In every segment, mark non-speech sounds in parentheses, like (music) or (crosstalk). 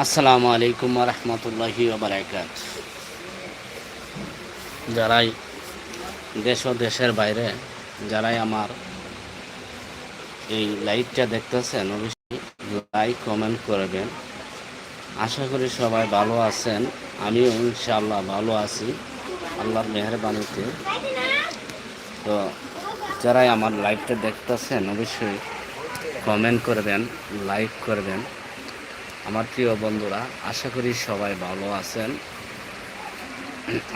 আসসালামু আলাইকুম রহমতুল্লাহি বারাকাত যারাই দেশ ও দেশের বাইরে, যারাই আমার এই লাইভটা দেখতেছেন, অবশ্যই লাইক, কমেন্ট করবেন। আশা করি সবাই ভালো আছেন। আমিও ইনশাআল্লাহ ভালো আছি, আল্লাহর মেহরবানিতে। তো যারাই আমার লাইভটা দেখতেছেন, অবশ্যই কমেন্ট করবেন, লাইক করবেন। আমার প্রিয় বন্ধুরা, আশা করি সবাই ভালো আছেন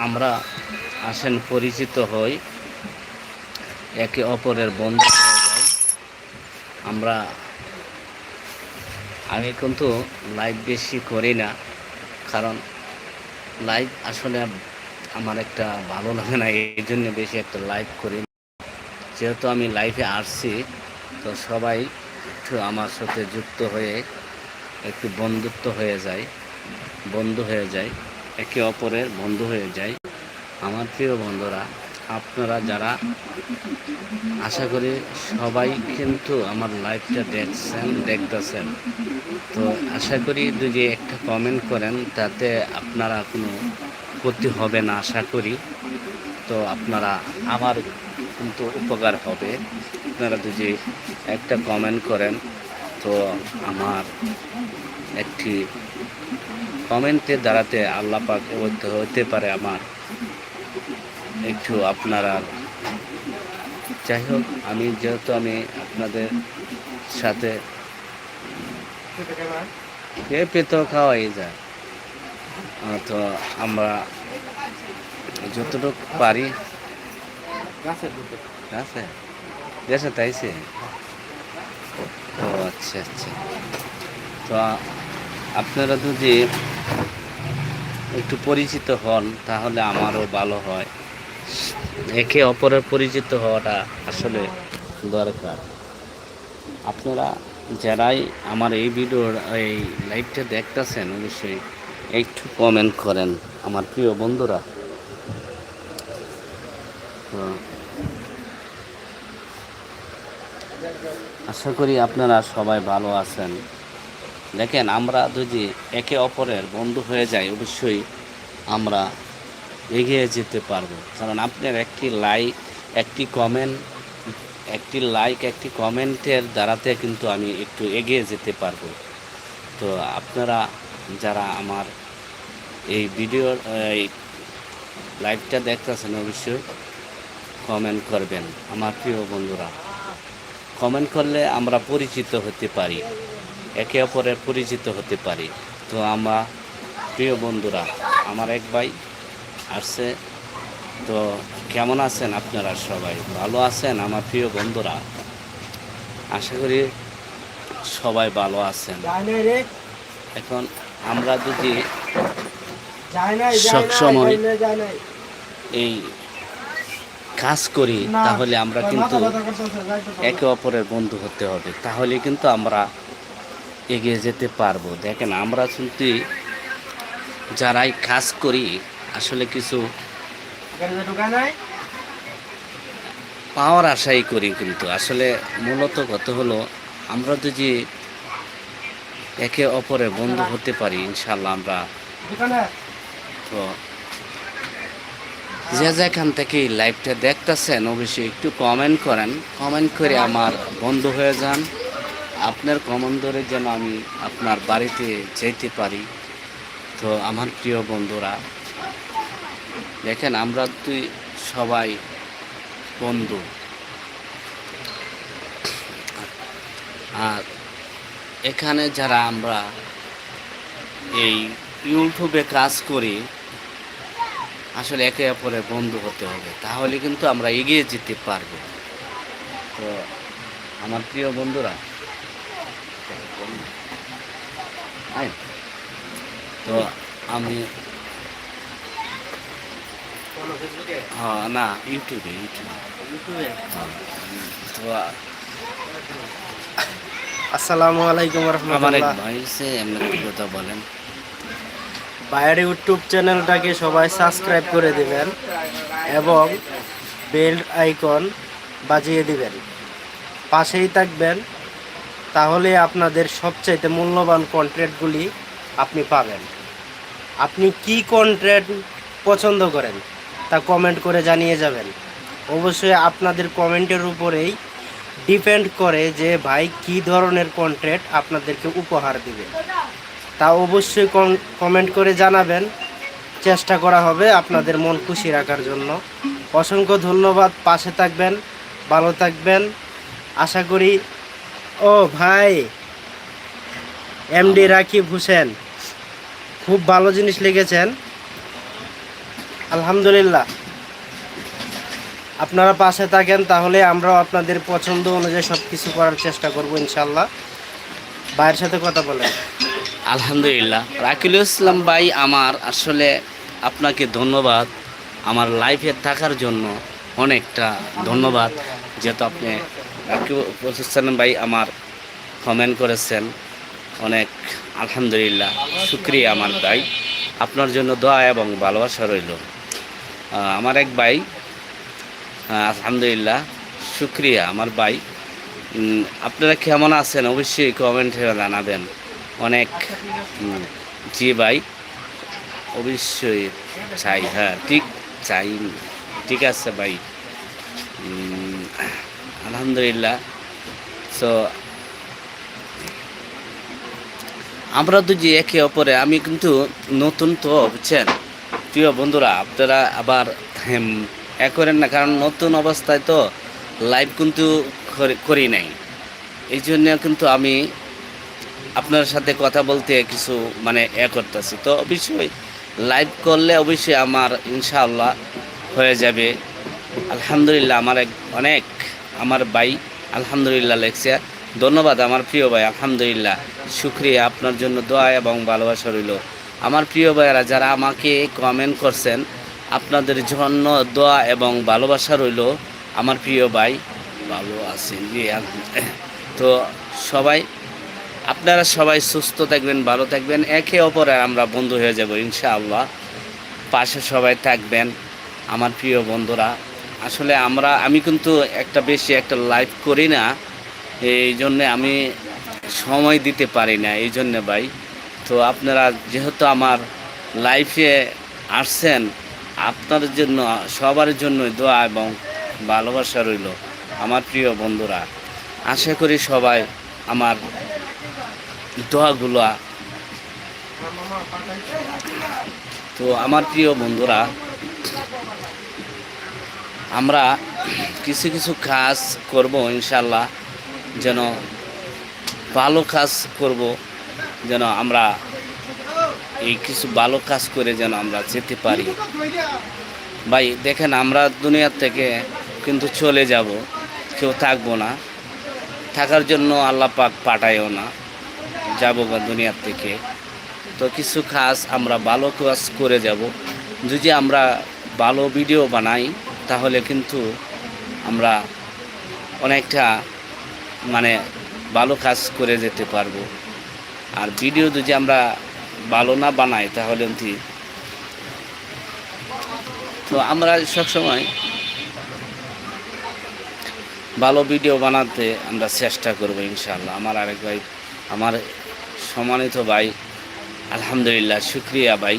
আমরা আসেন পরিচিত হই একে অপরের বন্ধু হয়ে আমরা, আমি কিন্তু লাইভ বেশি করি না, কারণ লাইভ আসলে আমার একটা ভালো লাগে না, এই জন্য বেশি একটা লাইভ করি। যেহেতু আমি লাইভে আসছি, তো সবাই একটু আমার সাথে যুক্ত হয়ে একটু বন্ধুত্ব হয়ে যায়, বন্ধু হয়ে যায়, একে অপরের বন্ধু হয়ে যায়। আমার প্রিয় বন্ধুরা, আপনারা যারা, আশা করি সবাই কিন্তু আমার লাইভটা দেখছেন, দেখতেছেন। তো আশা করি যদি একটা কমেন্ট করেন, তাতে আপনারা কোনো ক্ষতি হবে না আশা করি। তো আপনারা আমার কিন্তু উপকার হবে। আপনারা যদি একটা কমেন্ট করেন তো আমার একটি কমেন্টের দ্বারাতে আল্লাহ পাক হতে পারে আমার। একটু আপনারা যাই হোক আমি যেহেতু আমি আপনাদের সাথে এ পেতো খাওয়াই যায় তো আমরা যতটুকু পারি। আছে দেশে তাইছে? আচ্ছা আচ্ছা। তো আপনারা যদি একটু পরিচিত হন, তাহলে আমারও ভালো হয়। একে অপরের পরিচিত হওয়াটা আসলে দরকার। আপনারা যারাই আমার এই ভিডিওর, এই লাইভটা দেখতেছেন, অবশ্যই একটু কমেন্ট করেন, আমার প্রিয় বন্ধুরা তো আশা করি আপনারা সবাই ভালো আছেন। দেখেন, আমরা যদি একে অপরের বন্ধু হয়ে যাই, অবশ্যই আমরা এগিয়ে যেতে পারব। কারণ আপনার একটি লাইক একটি কমেন্ট একটি লাইক একটি কমেন্টের দ্বারাতে কিন্তু আমি একটু এগিয়ে যেতে পারব। তো আপনারা যারা আমার এই ভিডিওর এই লাইভটা দেখতেছেন, অবশ্যই কমেন্ট করবেন। আমার প্রিয় বন্ধুরা কমেন্ট করলে আমরা পরিচিত হতে পারি একে অপরের পরিচিত হতে পারি। তো আমরা প্রিয় বন্ধুরা আমার এক ভাই আসছে। তো কেমন আছেন আপনারা সবাই? ভালো আছেন আমার প্রিয় বন্ধুরা? আশা করি সবাই ভালো আছেন। এখন আমরা যদি সবসময় এই কাজ করি তাহলে আমরা কিন্তু একে অপরের বন্ধু হতে হবে। তাহলে কিন্তু আমরা এগিয়ে যেতে পারব। দেখেন আমরা কিন্তু যারাই কাজ করি আসলে কিছু? পাওয়ার আশাই করি কিন্তু। আসলে মূলত কত হলো আমরা যদি একে অপরের বন্ধু হতে পারি ইনশাল্লাহ আমরা তো যে যেখান থেকে লাইভটা দেখতেছেন, অবশ্যই একটু কমেন্ট করেন। কমেন্ট করে আমার বন্ধু হয়ে যান। আপনার কমেন্ট ধরে যেন আমি আপনার বাড়িতে যেতে পারি। তো আমার প্রিয় বন্ধুরা, দেখেন আমরা তুই সবাই বন্ধু। আর এখানে যারা আমরা এই ইউটিউবে কাজ করি আসলে একে অপরের বন্ধু হতে হবে তাহলে কিন্তু আমরা এগিয়ে যেতে পারব। তো আমার প্রিয় বন্ধুরা তো আমি না ইউটিউবে ইউটিউবে। তো আসসালামু আলাইকুম আমার এক ভাই সে এমনি কথা বলেন। বাইরের ইউটিউব চ্যানেলটাকে সবাই সাবস্ক্রাইব করে দিবেন এবং বেল আইকন বাজিয়ে দিবেন। পাশেই থাকবেন, তাহলে আপনাদের সবচাইতে মূল্যবান কন্টেন্টগুলি আপনি পাবেন। আপনি কি কন্টেন্ট পছন্দ করেন, তা কমেন্ট করে জানিয়ে যাবেন। অবশ্যই আপনাদের কমেন্টের উপরেই ডিপেন্ড করে যে ভাই কি ধরনের কন্টেন্ট আপনাদেরকে উপহার দিবে। তা অবশ্যই কমেন্ট করে জানাবেন। চেষ্টা করা হবে আপনাদের মন খুশি রাখার জন্য। অসংখ্য ধন্যবাদ। পাশে থাকবেন, ভালো থাকবেন। আশা করি, ও ভাই এমডি রাকিব হোসেন, খুব ভালো জিনিস লিখেছেন। আলহামদুলিল্লাহ। আপনারা পাশে থাকেন, তাহলে আমরাও আপনাদের পছন্দ অনুযায়ী সব কিছু করার চেষ্টা করব ইনশাল্লাহ। ভাইয়ের সাথে কথা বলেন। আলহামদুলিল্লাহ। রাকিল ইসলাম ভাই আমার আসলে আপনাকে ধন্যবাদ। আমার লাইফে থাকার জন্য অনেকটা ধন্যবাদ। যেহেতু আপনি রাকিব ইসলাম ভাই আমার কমেন্ট করেছেন। অনেক আলহামদুলিল্লাহ, শুক্রিয়া আমার ভাই। আপনার জন্য দোয়া এবং ভালোবাসা রইল। আমার এক ভাই আলহামদুলিল্লাহ, শুক্রিয়া আমার ভাই। আপনারা কেমন আছেন? অবশ্যই কমেন্টে জানাবেন। অনেক জি ভাই, অবশ্যই চাই হ্যাঁ ঠিক চাই, ঠিক আছে ভাই। আলহামদুলিল্লাহ। সো আমরা তো যে একে অপরে, আমি কিন্তু নতুন তো, বুঝছেন? প্রিয় বন্ধুরা, আপনারা আবার এ করেন না, কারণ নতুন অবস্থায় তো লাইভ কিন্তু করি নাই। এই জন্য কিন্তু আমি আপনার সাথে কথা বলতে কিছু মানে এ করতেছি। তো অবশ্যই লাইভ করলে অবশ্যই আমার ইনশাআল্লাহ হয়ে যাবে। আলহামদুলিল্লাহ আমার এক, অনেক আমার ভাই আলহামদুলিল্লাহ লেখছে। ধন্যবাদ আমার প্রিয় ভাই, আলহামদুলিল্লাহ। শুক্রিয়া, আপনার জন্য দোয়া এবং ভালোবাসা রইল। আমার প্রিয় ভাইয়েরা, যারা আমাকে কমেন্ট করছেন, আপনাদের জন্য দোয়া এবং ভালোবাসা রইল। আমার প্রিয় ভাই ভালো আছেন। তো সবাই আপনারা সবাই সুস্থ থাকবেন, ভালো থাকবেন। একে অপরের আমরা বন্ধু হয়ে যাব, ইনশাআল্লাহ। পাশে সবাই থাকবেন, আমার প্রিয় বন্ধুরা। আসলে আমরা, আমি কিন্তু একটা বেশি একটা লাইভ করি না এই জন্যে আমি সময় দিতে পারি না এই জন্যে ভাই। তো আপনারা যেহেতু আমার লাইফে আসছেন আপনাদের জন্য, সবার জন্য দোয়া এবং ভালোবাসা রইল, আমার প্রিয় বন্ধুরা। আশা করি সবাই আমার দোয়াগুলো। তো আমার প্রিয় বন্ধুরা, আমরা কিছু কিছু কাজ করব ইনশাল্লাহ যেন ভালো কাজ করব, যেন আমরা এই কিছু ভালো কাজ করে যেন আমরা যেতে পারি। ভাই, দেখেন, আমরা দুনিয়ার থেকে কিন্তু চলে যাব, কেউ থাকব না। থাকার জন্য আল্লাহ পাক পাঠায়ও না। যাব বা দুনিয়ার থেকে। তো কিছু কাজ আমরা ভালো কাজ করে যাব। যদি আমরা ভালো ভিডিও বানাই, তাহলে কিন্তু আমরা অনেকটা মানে ভালো কাজ করে যেতে পারব। আর ভিডিও যদি আমরা ভালো না বানাই, তাহলে কি? তো আমরা সবসময় ভালো ভিডিও বানাতে আমরা চেষ্টা করব ইনশাল্লাহ আমার আরেক ভাই আমার সম্মানিত ভাই, আলহামদুলিল্লাহ, শুক্রিয়া ভাই।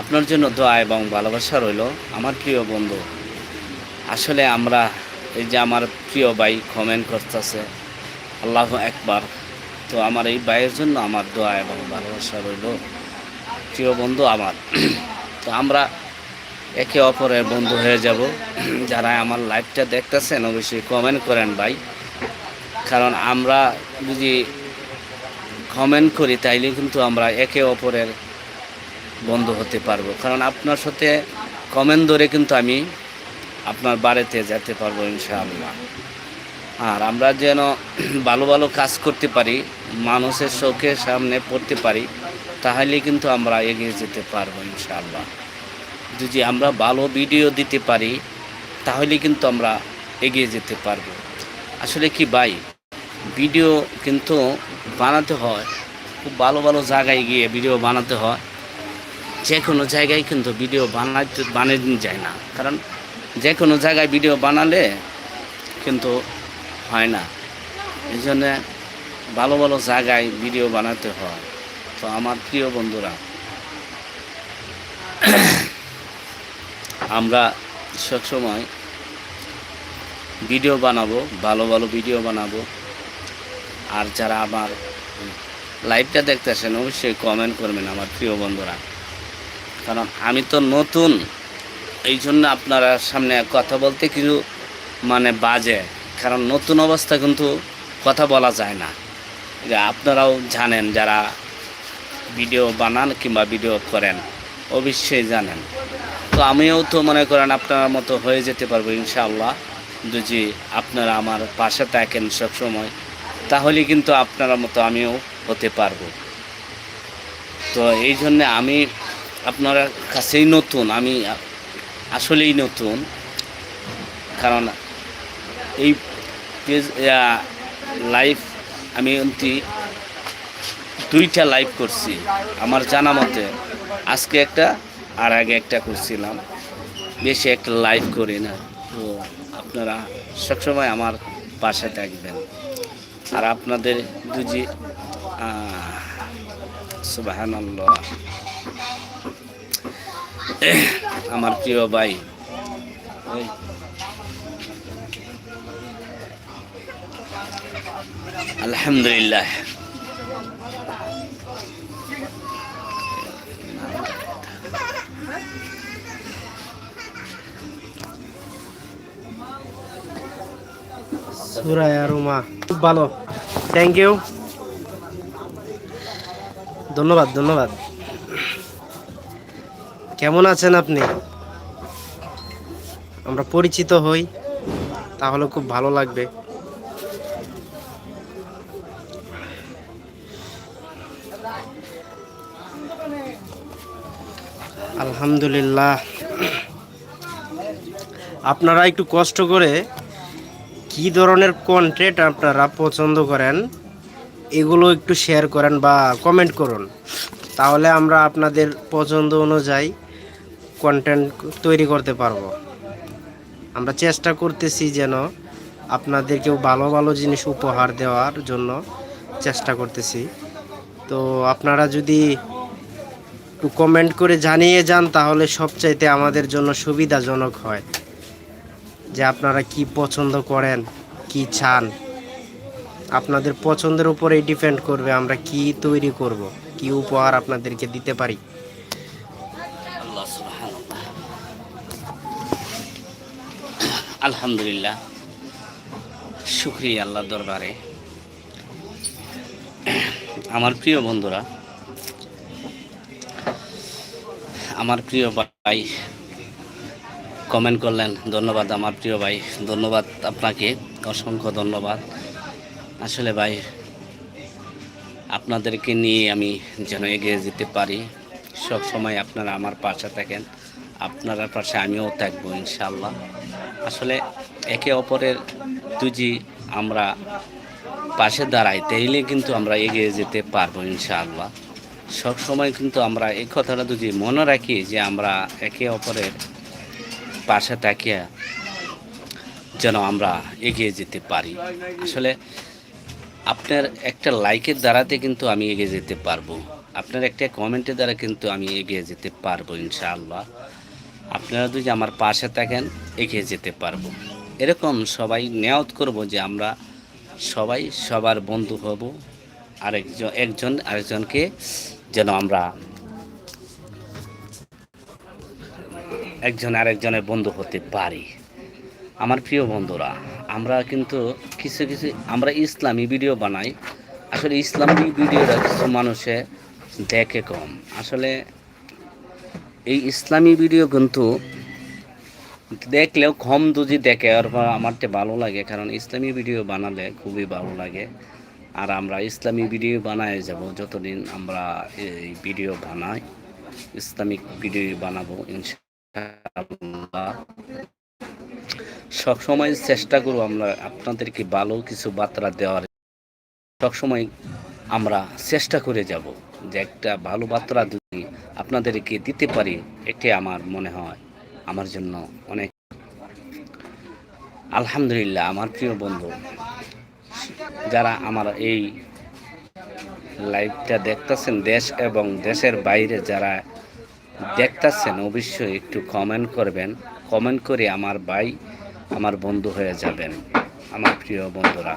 আপনার জন্য দোয়া এবং ভালোবাসা রইল। আমার প্রিয় বন্ধু, আসলে আমরা এই যে আমার প্রিয় ভাই কমেন্ট করতেছে, আল্লাহ একবার তো আমার এই ভাইয়ের জন্য আমার দোয়া এবং ভালোবাসা রইল। প্রিয় বন্ধু আমার, (clears throat) তো আমরা একে অপরের বন্ধু হয়ে যাব। (clears throat) যারা আমার লাইভটা দেখতেছেন, অবশ্যই কমেন্ট করেন ভাই। কারণ আমরা যদি কমেন্ট করি, তাইলে কিন্তু আমরা একে অপরের বন্ধু হতে পারব। কারণ আপনার সাথে কমেন্ট ধরে কিন্তু আমি আপনার বাড়িতে যেতে পারব ইনশাআল্লাহ। আর আমরা যেন (clears throat) ভালো ভালো কাজ করতে পারি, মানুষের চোখের সামনে পড়তে পারি, তাহলে কিন্তু আমরা এগিয়ে যেতে পারব ইনশাআল্লাহ। যদি আমরা ভালো ভিডিও দিতে পারি, তাহলে কিন্তু আমরা এগিয়ে যেতে পারব। আসলে কি ভাই? ভিডিও কিন্তু বানাতে হয়। খুব ভালো ভালো জায়গায় গিয়ে ভিডিও বানাতে হয়। যে কোনো জায়গায় কিন্তু ভিডিও বানাতে বানানো যায় না। কারণ যে কোনো জায়গায় ভিডিও বানালে কিন্তু হয় না। এই জন্যে ভালো ভালো জায়গায় ভিডিও বানাতে হয়। তো আমার প্রিয় বন্ধুরা, আমরা সবসময় ভিডিও বানাবো, ভালো ভালো ভিডিও বানাবো। আর যারা আমার লাইভটা দেখতেছেন, অবশ্যই কমেন্ট করবেন আমার প্রিয় বন্ধুরা। কারণ আমি তো নতুন এই জন্য আপনারা সামনে কথা বলতে কিছু মানে বাজে, কারণ নতুন অবস্থা কিন্তু কথা বলা যায় না। এটা আপনারাও জানেন, যারা ভিডিও বানান কিংবা ভিডিও করেন, অবশ্যই জানেন। তো আমিও তো মনে করেন আপনার মতো হয়ে যেতে পারব ইনশাআল্লাহ, যদি আপনারা আমার পাশে থাকেন সবসময়। তাহলে কিন্তু আপনার মতো আমিও হতে পারব। তো এই জন্যে আমি আপনার কাছেই নতুন, আমি আসলেই নতুন। কারণ এই পেজ লাইভ আমি অন্তি দুইটা লাইভ করছি। আমার জানা মতে আজকে একটা আর আগে একটা করছিলাম। বেশি একটা লাইভ করি না। তো আপনারা সবসময় আমার পাশে থাকবেন। আর আপনাদের দুজি সুবাহান আমার প্রিয় ভাই। আলহামদুলিল্লাহ। সুরায়া রুমা খুব ভালো। থ্যাংক ইউ ধন্যবাদ ধন্যবাদ। কেমন আছেন আপনি? আমরা পরিচিত হই, তাহলে খুব ভালো লাগবে। আলহামদুলিল্লাহ। আপনারা একটু কষ্ট করে কি ধরনের কন্টেন্ট আপনারা পছন্দ করেন, এগুলো একটু শেয়ার করেন বা কমেন্ট করুন। তাহলে আমরা আপনাদের পছন্দ অনুযায়ী কন্টেন্ট তৈরি করতে পারব। আমরা চেষ্টা করতেছি যেন আপনাদেরকেও ভালো ভালো জিনিস উপহার দেওয়ার জন্য চেষ্টা করতেছি। তো আপনারা যদি একটু কমেন্ট করে জানিয়ে যান, তাহলে সবচাইতে আমাদের জন্য সুবিধাজনক হয়। যে আপনারা কি পছন্দ করেন, কি চান। আপনাদের পছন্দের উপরেই ডিপেন্ড করবে আমরা কি তৈরি করব, কি উপহার আপনাদেরকে দিতে পারি। আলহামদুলিল্লাহ, শুক্রিয়া আল্লাহ দরবারে। আমার প্রিয় বন্ধুরা, আমার প্রিয় ভাই কমেন্ট করলেন, ধন্যবাদ আমার প্রিয় ভাই, ধন্যবাদ আপনাকে, অসংখ্য ধন্যবাদ। আসলে ভাই, আপনাদেরকে নিয়ে আমি যেন এগিয়ে যেতে পারি, সব সময় আপনারা আমার পাশে থাকেন, আপনারা পাশে আমিও থাকব ইনশাল্লাহ আসলে একে অপরের দুজি আমরা পাশে দাঁড়াই, তাইলে কিন্তু আমরা এগিয়ে যেতে পারব ইনশাআল্লাহ। সব সময় কিন্তু আমরা এই কথাটা যদি মনে রাখি যে আমরা একে অপরের পাশে থাকিয়া যেন আমরা এগিয়ে যেতে পারি। আসলে আপনার একটা লাইকের দ্বারাতে কিন্তু আমি এগিয়ে যেতে পারব। আপনার একটা কমেন্টের দ্বারা কিন্তু আমি এগিয়ে যেতে পারব ইনশাআল্লাহ। আপনারা যদি আমার পাশে থাকেন, এগিয়ে যেতে পারব। এরকম সবাই নেয়াত করব যে আমরা সবাই সবার বন্ধু হব। আরেকজন, একজন আরেকজনকে যেন আমরা একজন আরেকজনের বন্ধু হতে পারি। আমার প্রিয় বন্ধুরা, আমরা কিন্তু কিছু কিছু, আমরা ইসলামী ভিডিও বানাই। আসলে ইসলামী ভিডিওটা কিছু মানুষে দেখে কম। আসলে এই ইসলামী ভিডিও কিন্তু দেখলেও কম দুজি দেখে, আর আমারটা ভালো লাগে, কারণ ইসলামী ভিডিও বানালে খুবই ভালো লাগে। আর আমরা ইসলামী ভিডিও বানায় যাব, যতদিন আমরা এই ভিডিও বানাই, ইসলামিক ভিডিও বানাবো ইনশাআল্লাহ সবসময় চেষ্টা করব আমরা আপনাদেরকে ভালো কিছু বার্তা দেওয়ার। সবসময় আমরা চেষ্টা করে যাব যে একটা ভালো বার্তা যদি আপনাদেরকে দিতে পারি এটি আমার মনে হয়। আমার জন্য অনেক আলহামদুলিল্লাহ, আমার প্রিয় বন্ধু। যারা আমার এই লাইভটা দেখতেছেন, দেশ এবং দেশের বাইরে যারা দেখতেছেন, অবশ্যই একটু কমেন্ট করবেন। কমেন্ট করে আমার ভাই, আমার বন্ধু হয়ে যাবেন, আমার প্রিয় বন্ধুরা।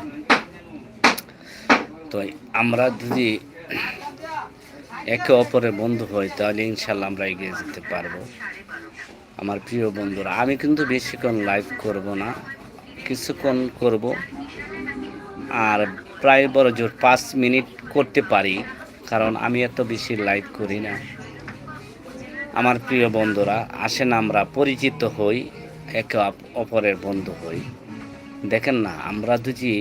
তো আমরা যদি একে অপরের বন্ধু হই, তাহলে ইনশাল্লাহ আমরা এগিয়ে যেতে পারব। আমার প্রিয় বন্ধুরা, আমি কিন্তু বেশিক্ষণ লাইভ করব না, কিছুক্ষণ করব। আর প্রায় বড় জোর পাঁচ মিনিট করতে পারি, কারণ আমি এত বেশি লাইভ করি না। আমার প্রিয় বন্ধুরা, আসেন আমরা পরিচিত হই, একে অপরের বন্ধু হই। দেখেন না, আমরা যদি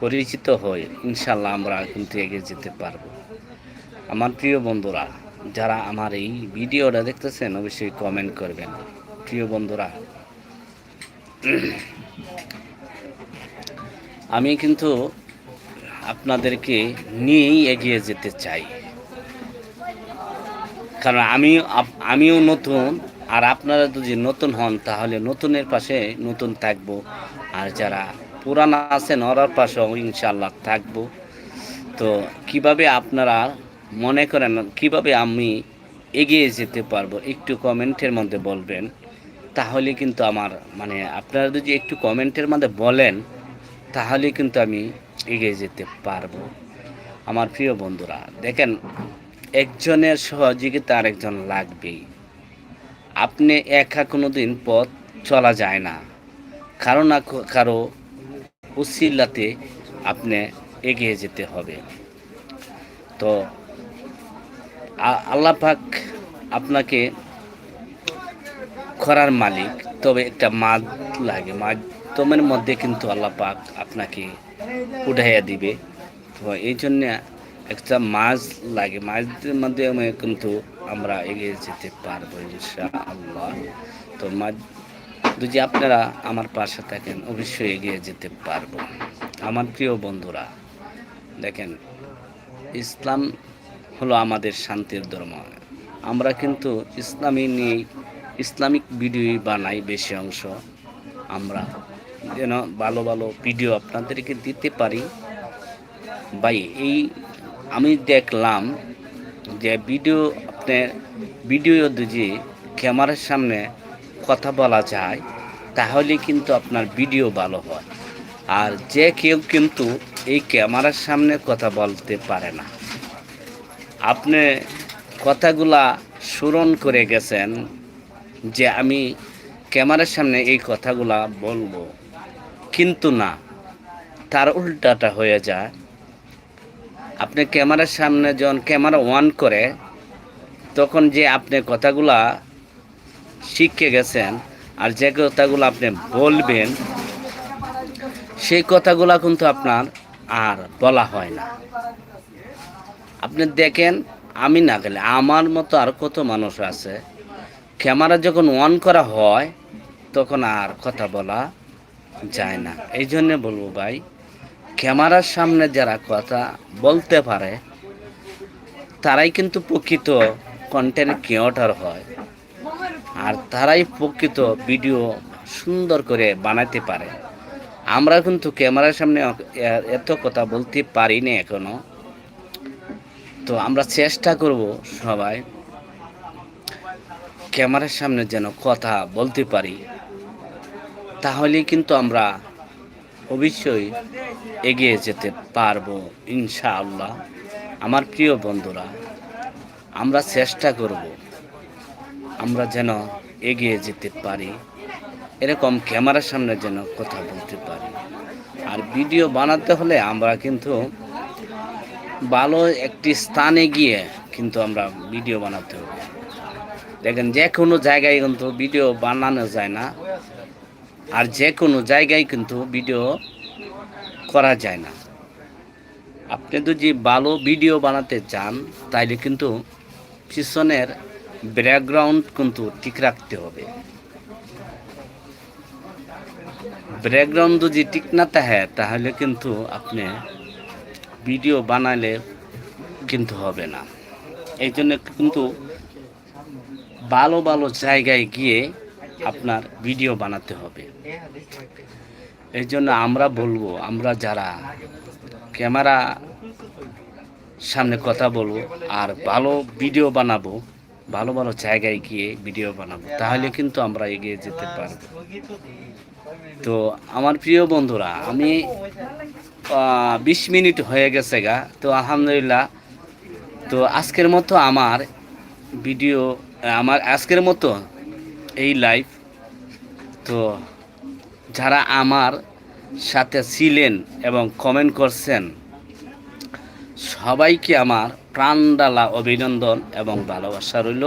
পরিচিত হই, ইনশাল্লাহ আমরা কিন্তু এগিয়ে যেতে পারব। আমার প্রিয় বন্ধুরা, যারা আমার এই ভিডিওটা দেখতেছেন, অবশ্যই কমেন্ট করবেন। প্রিয় বন্ধুরা, আমি কিন্তু আপনাদেরকে নিয়েই এগিয়ে যেতে চাই। কারণ আমি আমিও নতুন, আর আপনারা যদি নতুন হন, তাহলে নতুনের পাশে নতুন থাকব। আর যারা পুরানা আছেন, ওরার পাশেও ইনশাল্লাহ থাকব। তো কীভাবে আপনারা মনে করেন, কীভাবে আমি এগিয়ে যেতে পারব, একটু কমেন্টের মধ্যে বলবেন। তাহলে কিন্তু আমার মানে আপনারা যদি একটু কমেন্টের মধ্যে বলেন, তাহলে কিন্তু আমি এগিয়ে যেতে পারব। আমার প্রিয় বন্ধুরা, দেখেন একজনের সহযোগিতা আরেকজন লাগবেই। আপনি একা কোনো দিন পথ চলা যায় না। কারও না কারও উসিলাতে আপনি এগিয়ে যেতে হবে। তো, আ- আল্লাহ পাক আপনাকে করার মালিক, তবে একটা মাদ লাগে। মাধ্যমের মধ্যে কিন্তু আল্লাহ পাক আপনাকে উঠাইয়া দিবে। তো, এই জন্য একটা মাছ লাগে। মাছের মাধ্যমে কিন্তু আমরা এগিয়ে যেতে পারব ইনশা আল্লাহ তো মাছ, যদি আপনারা আমার পাশে থাকেন, অবশ্যই এগিয়ে যেতে পারব। আমার প্রিয় বন্ধুরা, দেখেন, ইসলাম হলো আমাদের শান্তির ধর্ম। আমরা কিন্তু ইসলামী নিয়ে ইসলামিক ভিডিও বানাই বেশি অংশ। আমরা যেন ভালো ভালো ভিডিও আপনাদেরকে দিতে পারি। ভাই, এই আমি দেখলাম যে ভিডিও আপনার ভিডিও যদি ক্যামেরার সামনে কথা বলা যায়, তাহলে কিন্তু আপনার ভিডিও ভালো হয়। আর যে কেউ কিন্তু এই ক্যামেরার সামনে কথা বলতে পারে না। আপনি কথাগুলা স্মরণ করে গেছেন যে আমি ক্যামেরার সামনে এই কথাগুলা বলব। কিন্তু না, তার উল্টাটা হয়ে যায়। আপনি ক্যামেরার সামনে যখন ক্যামেরা অন করে, তখন যে আপনি কথাগুলা শিখে গেছেন আর যে কথাগুলো আপনি বলবেন, সেই কথাগুলা কিন্তু আপনার আর বলা হয় না। আপনি দেখেন, আমি না গেলে আমার মতো আর কত মানুষ আছে, ক্যামেরা যখন অন করা হয়, তখন আর কথা বলা যায় না। এই জন্যে বলব ভাই ক্যামেরার সামনে যারা কথা বলতে পারে, তারাই কিন্তু প্রকৃত কন্টেন্ট ক্রিয়েটর হয়। আর তারাই প্রকৃত ভিডিও সুন্দর করে বানাতে পারে। আমরা কিন্তু ক্যামেরার সামনে এত কথা বলতে পারি না এখনও। তো আমরা চেষ্টা করব সবাই ক্যামেরার সামনে যেন কথা বলতে পারি। তাহলে কিন্তু আমরা অবশ্যই এগিয়ে যেতে পারব, ইনশাআল্লাহ। আমার প্রিয় বন্ধুরা, আমরা চেষ্টা করব আমরা যেন এগিয়ে যেতে পারি। এরকম ক্যামেরার সামনে যেন কথা বলতে পারি। আর ভিডিও বানাতে হলে আমরা কিন্তু ভালো একটি স্থানে গিয়ে কিন্তু আমরা ভিডিও বানাতে হবে। দেখেন, যে কোনো জায়গায় কিন্তু ভিডিও বানানো যায় না। আর যে কোনো জায়গায় কিন্তু ভিডিও করা যায় না। আপনি যদি ভালো ভিডিও বানাতে চান, তাইলে কিন্তু পিছনের ব্যাকগ্রাউন্ড কিন্তু ঠিক রাখতে হবে। ব্যাকগ্রাউন্ড যদি ঠিক না থাকে, তাহলে কিন্তু আপনি ভিডিও বানালে কিন্তু হবে না। এই জন্য কিন্তু ভালো ভালো জায়গায় গিয়ে আপনার ভিডিও বানাতে হবে। এই জন্য আমরা বলব, আমরা যারা ক্যামেরা সামনে কথা বলব আর ভালো ভিডিও বানাবো, ভালো ভালো জায়গায় গিয়ে ভিডিও বানাবো, তাহলে কিন্তু আমরা এগিয়ে যেতে পারব। তো আমার প্রিয় বন্ধুরা, আমি বিশ মিনিট হয়ে গেছে গা, তো আলহামদুলিল্লাহ। তো আজকের মতো আমার ভিডিও, আমার আজকের মতো এই লাইভ তো যারা আমার সাথে ছিলেন এবং কমেন্ট করছেন, সবাইকে আমার প্রাণডালা অভিনন্দন এবং ভালোবাসা রইল।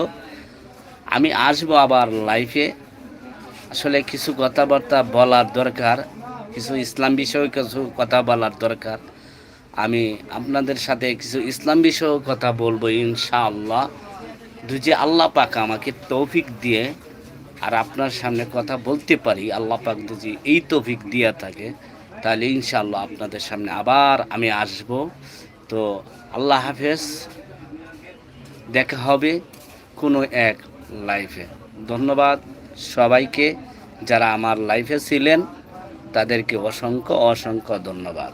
আমি আসব আবার লাইফে আসলে কিছু কথাবার্তা বলার দরকার, কিছু ইসলাম বিষয়ে কিছু কথা বলার দরকার। আমি আপনাদের সাথে কিছু ইসলাম বিষয়েও কথা বলব ইনশাআল্লাহ। দুজি আল্লাহ পাকা আমাকে তৌফিক দিয়ে আর আপনার সামনে কথা বলতে পারি, আল্লাহ পাক যদি এই তৌফিক দিয়া থাকে, তাহলে ইনশাআল্লাহ আপনাদের সামনে আবার আমি আসব। তো আল্লাহ হাফেজ, দেখা হবে কোনো এক লাইফে ধন্যবাদ সবাইকে যারা আমার লাইফে ছিলেন, তাদেরকে অসংখ্য অসংখ্য ধন্যবাদ।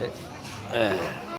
এ- এ-